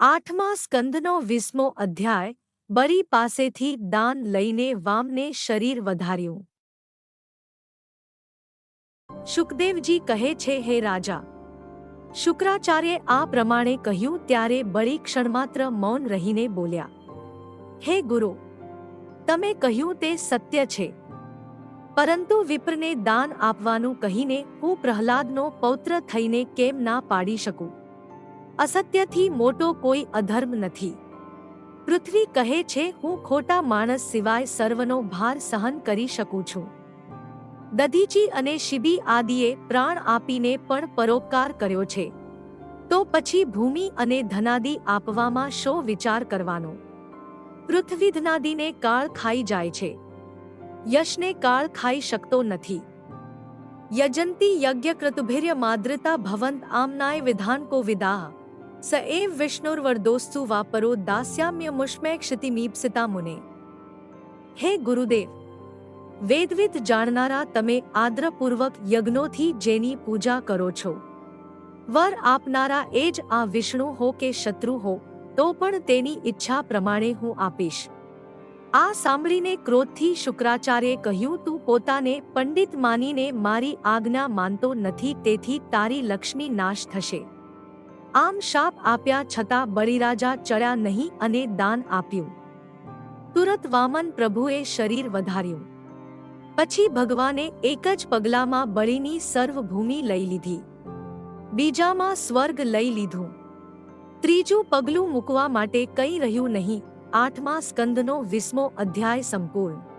આઠમા સ્કંદનો વીસમો અધ્યાય, બરી પાસેથી દાન લઈને વામને શરીર વધાર્યું. શુકદેવજી કહે છે, હે રાજા, શુક્રાચાર્ય આ પ્રમાણે કહ્યું ત્યારે બળી ક્ષણમાત્ર મૌન રહીને બોલ્યા, હે ગુરુ, તમે કહ્યું તે સત્ય છે, પરંતુ વિપ્રને દાન આપવાનું કહીને હું પ્રહલાદનો પૌત્ર થઈને કેમ ના પાડી શકું? અસત્યથી મોટો કોઈ અધર્મ નથી. પૃથ્વી કહે છે, હું ખોટા માણસ સિવાય સર્વનો ભાર સહન કરી શકું છું. દધીચી અને શિબી આદિએ પ્રાણ આપીને પણ પરોપકાર કર્યો છે. તો પછી ભૂમિ અને ધનાદિ આપવામાં શો વિચાર કરવાનો? પૃથ્વી ધનાદિને કાળ ખાઈ જાય છે. યશને કાળ ખાઈ શકતો નથી. યજંતી યજ્ઞકૃતભિર્ય માદ્રતા ભવંત આમનાય વિધાન કો વિદાહ. એવ વિષ્ણુર્વરદોસ્તુ વાપરો દાસ્યામ્ય મુષ્મય ક્ષિતિમીપ્સિતા મુને હે ગુરુદેવ વેદવિદ જાણનારા તમે આદ્રપૂર્વક યજ્ઞોથી જેની પૂજા કરો છો વર આપનારા એ જ આ વિષ્ણુ હો કે શત્રુ હો તો પણ તેની ઈચ્છા પ્રમાણે હું આપીશ આ સાંભળીને ક્રોધથી શુક્રાચાર્યે કહ્યું તું પોતાને પંડિત માનીને મારી આજ્ઞા માનતો નથી તેથી તારી લક્ષ્મી નાશ થશે આમ શાપ આપ્યા છતાં બળીરાજા ચડ્યા નહીં અને દાન આપ્યું. તુરત વામન પ્રભુએ શરીર વધાર્યું. પછી ભગવાને એક જ પગલામાં બળીની સર્વભૂમિ લઈ લીધી. બીજામાં સ્વર્ગ લઈ લીધું. ત્રીજું પગલું મૂકવા માટે કંઈ રહ્યું નહીં. આઠમા સ્કંદનો વીસમો અધ્યાય સંપૂર્ણ.